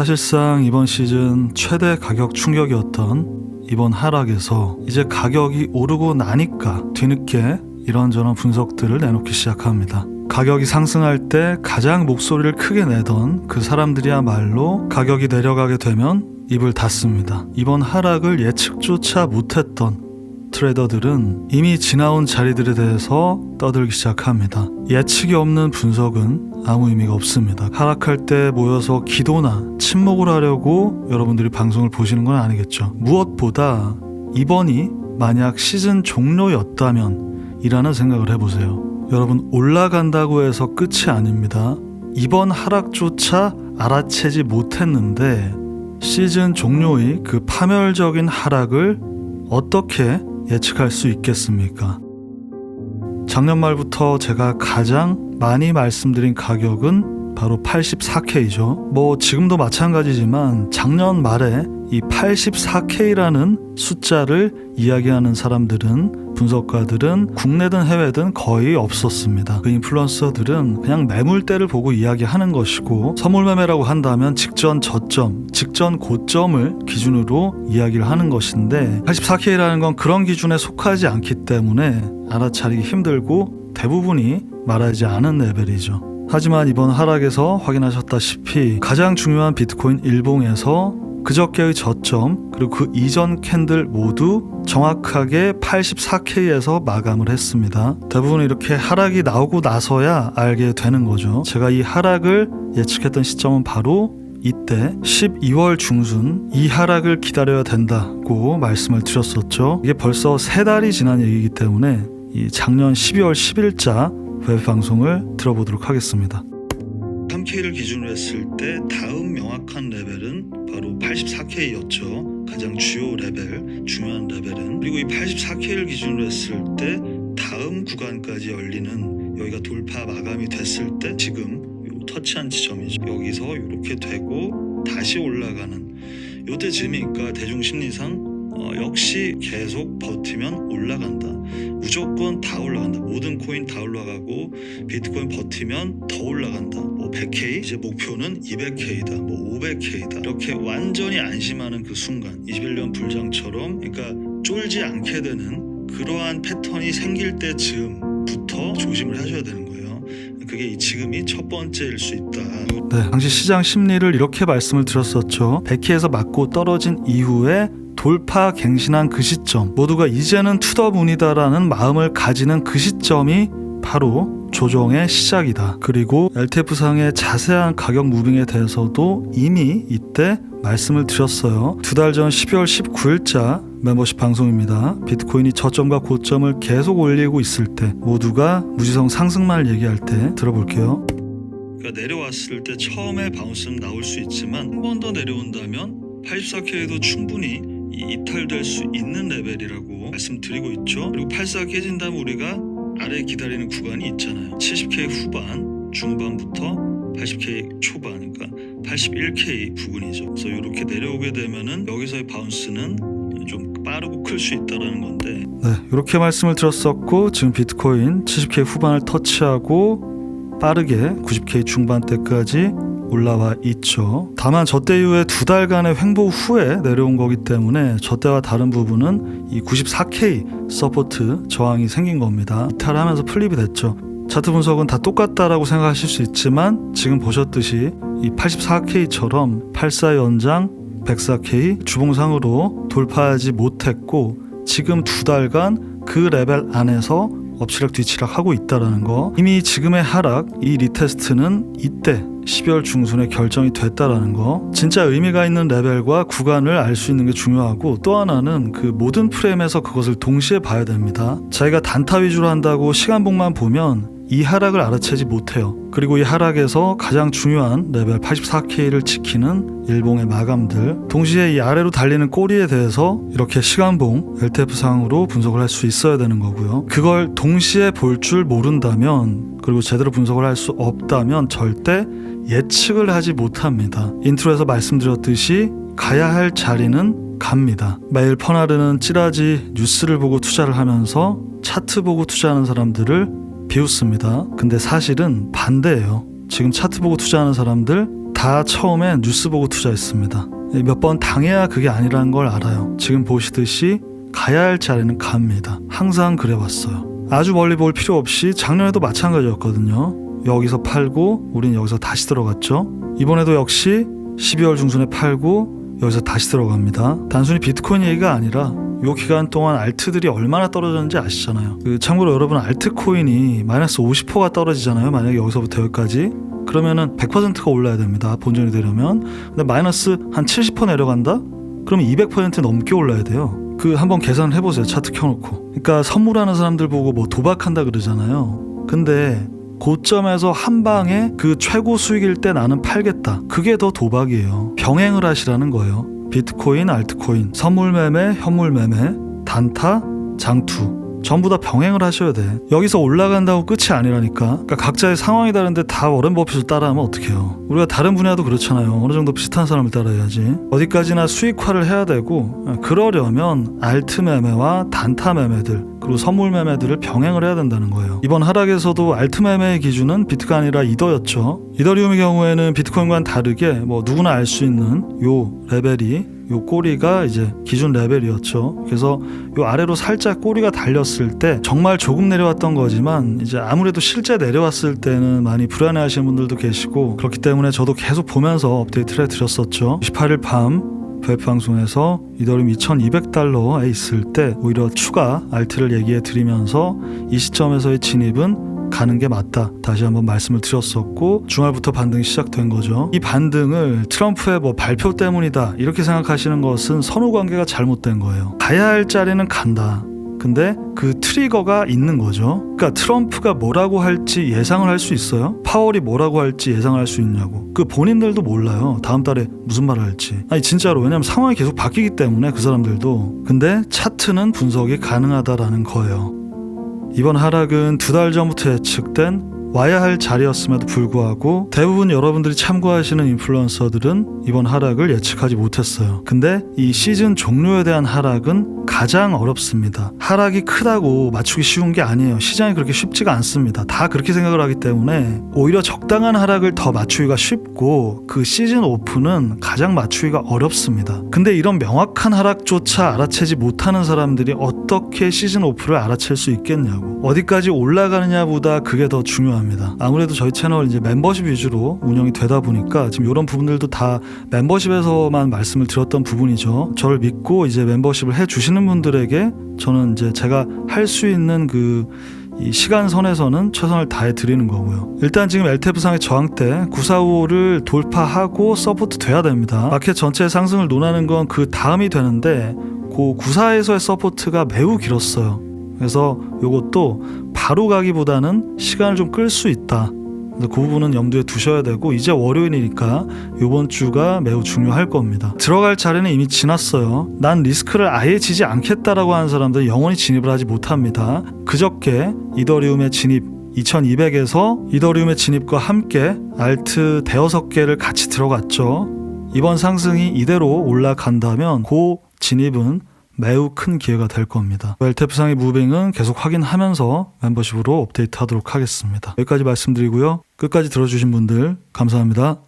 사실상 이번 시즌 최대 가격 충격이었던 이번 하락에서 이제 가격이 오르고 나니까 뒤늦게 이런저런 분석들을 내놓기 시작합니다. 가격이 상승할 때 가장 목소리를 크게 내던 그 사람들이야말로 가격이 내려가게 되면 입을 닫습니다. 이번 하락을 예측조차 못했던 트레이더들은 이미 지나온 자리들에 대해서 떠들기 시작합니다. 예측이 없는 분석은 아무 의미가 없습니다. 하락할 때 모여서 기도나 침묵을 하려고 여러분들이 방송을 보시는 건 아니겠죠. 무엇보다 이번이 만약 시즌 종료였다면 이라는 생각을 해보세요. 여러분 올라간다고 해서 끝이 아닙니다. 이번 하락조차 알아채지 못했는데 시즌 종료의 그 파멸적인 하락을 어떻게 예측할 수 있겠습니까? 작년 말부터 제가 가장 많이 말씀드린 가격은 바로 84K죠. 뭐 지금도 마찬가지지만 작년 말에 이 84K라는 숫자를 이야기하는 사람들은 분석가들은 국내든 해외든 거의 없었습니다. 그 인플루언서들은 그냥 매물대를 보고 이야기하는 것이고 선물 매매라고 한다면 직전 저점, 직전 고점을 기준으로 이야기를 하는 것인데 84K라는 건 그런 기준에 속하지 않기 때문에 알아차리기 힘들고 대부분이 말하지 않은 레벨이죠. 하지만 이번 하락에서 확인하셨다시피 가장 중요한 비트코인 일봉에서 그저께의 저점 그리고 그 이전 캔들 모두 정확하게 84K에서 마감을 했습니다. 대부분 이렇게 하락이 나오고 나서야 알게 되는 거죠. 제가 이 하락을 예측했던 시점은 바로 이때 12월 중순 이 하락을 기다려야 된다고 말씀을 드렸었죠. 이게 벌써 세 달이 지난 얘기이기 때문에 이 작년 12월 10일자 웹 방송을 들어보도록 하겠습니다. 3K를 기준으로 했을 때 다음 명확한 레벨은 바로 84K였죠. 가장 주요 레벨, 중요한 레벨은 그리고 이 84K를 기준으로 했을 때 다음 구간까지 열리는 여기가 돌파 마감이 됐을 때 지금 요 터치한 지점이죠. 여기서 이렇게 되고 다시 올라가는 요때 즈음이니까 대중 심리상 어, 역시 계속 버티면 올라간다. 무조건 다 올라간다. 모든 코인 다 올라가고 비트코인 버티면 더 올라간다. 뭐 100K 이제 목표는 200K다. 뭐 500K다. 이렇게 완전히 안심하는 그 순간 21년 불장처럼 그러니까 쫄지 않게 되는 그러한 패턴이 생길 때쯤부터 조심을 하셔야 되는 거예요. 그게 이 지금이 첫 번째일 수 있다. 네, 당시 시장 심리를 이렇게 말씀을 드렸었죠. 100K에서 맞고 떨어진 이후에 돌파 갱신한 그 시점 모두가 이제는 투더문이다라는 마음을 가지는 그 시점이 바로 조정의 시작이다. 그리고 LTF상의 자세한 가격 무빙에 대해서도 이미 이때 말씀을 드렸어요. 두 달 전 12월 19일자 멤버십 방송입니다. 비트코인이 저점과 고점을 계속 올리고 있을 때 모두가 무지성 상승만 얘기할 때 들어볼게요. 그러니까 내려왔을 때 처음에 바운스는 나올 수 있지만 한 번 더 내려온다면 84K에도 충분히 이 이탈될 수 있는 레벨이라고 말씀드리고 있죠. 그리고 84 깨진다면 우리가 아래 기다리는 구간이 있잖아요. 70K 후반, 중반부터 80K 초반, 그러니까 81K 부근이죠. 그래서 이렇게 내려오게 되면은 여기서의 바운스는 좀 빠르고 클 수 있다라는 건데. 네, 이렇게 말씀을 드렸었고 지금 비트코인 70K 후반을 터치하고 빠르게 90K 중반대까지 올라와 있죠. 다만 저때 이후에 두 달간의 횡보 후에 내려온 거기 때문에 저 때와 다른 부분은 이 94K 서포트 저항이 생긴 겁니다. 이탈하면서 플립이 됐죠. 차트 분석은 다 똑같다라고 생각하실 수 있지만 지금 보셨듯이 이 84K처럼 84 연장 104K 주봉상으로 돌파하지 못했고 지금 두 달간 그 레벨 안에서 엎치락 뒤치락 하고 있다라는 거. 이미 지금의 하락 이 리테스트는 이때 12월 중순에 결정이 됐다라는 거. 진짜 의미가 있는 레벨과 구간을 알 수 있는 게 중요하고 또 하나는 그 모든 프레임에서 그것을 동시에 봐야 됩니다. 자기가 단타 위주로 한다고 시간봉만 보면 이 하락을 알아채지 못해요. 그리고 이 하락에서 가장 중요한 레벨 84K를 지키는 일봉의 마감들, 동시에 이 아래로 달리는 꼬리에 대해서 이렇게 시간봉 LTF상으로 분석을 할 수 있어야 되는 거고요. 그걸 동시에 볼 줄 모른다면, 그리고 제대로 분석을 할 수 없다면 절대 예측을 하지 못합니다. 인트로에서 말씀드렸듯이 가야 할 자리는 갑니다. 매일 퍼나르는 찌라지 뉴스를 보고 투자를 하면서 차트 보고 투자하는 사람들을 비웃습니다. 근데 사실은 반대예요. 지금 차트 보고 투자하는 사람들 다 처음에 뉴스 보고 투자했습니다. 몇 번 당해야 그게 아니라는 걸 알아요. 지금 보시듯이 가야 할 자리는 갑니다. 항상 그래 왔어요. 아주 멀리 볼 필요 없이 작년에도 마찬가지였거든요. 여기서 팔고 우린 여기서 다시 들어갔죠. 이번에도 역시 12월 중순에 팔고 여기서 다시 들어갑니다. 단순히 비트코인 얘기가 아니라 요 기간 동안 알트들이 얼마나 떨어졌는지 아시잖아요. 그 참고로 여러분 알트 코인이 마이너스 50%가 떨어지잖아요. 만약에 여기서부터 여기까지 그러면은 100%가 올라야 됩니다. 본전이 되려면. 근데 마이너스 한 70% 내려간다? 그럼 200% 넘게 올라야 돼요. 그 한번 계산을 해보세요. 차트 켜놓고. 그러니까 선물하는 사람들 보고 뭐 도박한다 그러잖아요. 근데 고점에서 한 방에 그 최고 수익일 때 나는 팔겠다. 그게 더 도박이에요. 병행을 하시라는 거예요. 비트코인, 알트코인, 선물 매매, 현물 매매, 단타, 장투. 전부 다 병행을 하셔야 돼. 여기서 올라간다고 끝이 아니라니까. 그러니까 각자의 상황이 다른데 다 워렌 버핏을 따라하면 어떡해요. 우리가 다른 분야도 그렇잖아요. 어느 정도 비슷한 사람을 따라야지. 어디까지나 수익화를 해야 되고 그러려면 알트 매매와 단타 매매들 그리고 선물 매매들을 병행을 해야 된다는 거예요. 이번 하락에서도 알트 매매의 기준은 비트가 아니라 이더였죠. 이더리움의 경우에는 비트코인과는 다르게 뭐 누구나 알 수 있는 요 레벨이 요 꼬리가 이제 기준 레벨이었죠. 그래서 요 아래로 살짝 꼬리가 달렸을 때 정말 조금 내려왔던 거지만 이제 아무래도 실제 내려왔을 때는 많이 불안해 하시는 분들도 계시고 그렇기 때문에 저도 계속 보면서 업데이트를 해 드렸었죠. 28일 밤웹 방송에서 이더리움 2,200달러에 있을 때 오히려 추가 알트를 얘기해 드리면서 이 시점에서의 진입은 가는 게 맞다. 다시 한번 말씀을 드렸었고 주말부터 반등이 시작된 거죠. 이 반등을 트럼프의 뭐 발표 때문이다 이렇게 생각하시는 것은 선후 관계가 잘못된 거예요. 가야 할 자리는 간다. 근데 그 트리거가 있는 거죠. 그러니까 트럼프가 뭐라고 할지 예상을 할 수 있어요? 파월이 뭐라고 할지 예상을 할 수 있냐고. 그 본인들도 몰라요. 다음 달에 무슨 말을 할지. 아니 진짜로 왜냐면 상황이 계속 바뀌기 때문에 그 사람들도. 근데 차트는 분석이 가능하다라는 거예요. 이번 하락은 두 달 전부터 예측된 와야 할 자리였음에도 불구하고 대부분 여러분들이 참고하시는 인플루언서들은 이번 하락을 예측하지 못했어요. 근데 이 시즌 종료에 대한 하락은 가장 어렵습니다. 하락이 크다고 맞추기 쉬운 게 아니에요. 시장이 그렇게 쉽지가 않습니다. 다 그렇게 생각을 하기 때문에 오히려 적당한 하락을 더 맞추기가 쉽고 그 시즌 오프는 가장 맞추기가 어렵습니다. 근데 이런 명확한 하락조차 알아채지 못하는 사람들이 어떻게 시즌 오프를 알아챌 수 있겠냐고. 어디까지 올라가느냐보다 그게 더 중요 합니다. 아무래도 저희 채널 이제 멤버십 위주로 운영이 되다 보니까 지금 이런 부분들도 다 멤버십에서만 말씀을 드렸던 부분이죠. 저를 믿고 이제 멤버십을 해 주시는 분들에게 저는 이제 제가 할 수 있는 그이 시간선에서는 최선을 다해 드리는 거고요. 일단 지금 LTF상의 저항대 945를 돌파하고 서포트 돼야 됩니다. 마켓 전체의 상승을 논하는 건 그 다음이 되는데 그 94에서의 서포트가 매우 길었어요. 그래서 이것도 바로 가기보다는 시간을 좀 끌 수 있다. 그 부분은 염두에 두셔야 되고 이제 월요일이니까 이번 주가 매우 중요할 겁니다. 들어갈 자리는 이미 지났어요. 난 리스크를 아예 지지 않겠다라고 하는 사람들은 영원히 진입을 하지 못합니다. 그저께 이더리움의 진입 2200에서 이더리움의 진입과 함께 알트 대여섯 개를 같이 들어갔죠. 이번 상승이 이대로 올라간다면 그 진입은 매우 큰 기회가 될 겁니다. LTF상의 무빙은 계속 확인하면서 멤버십으로 업데이트 하도록 하겠습니다. 여기까지 말씀드리고요. 끝까지 들어주신 분들 감사합니다.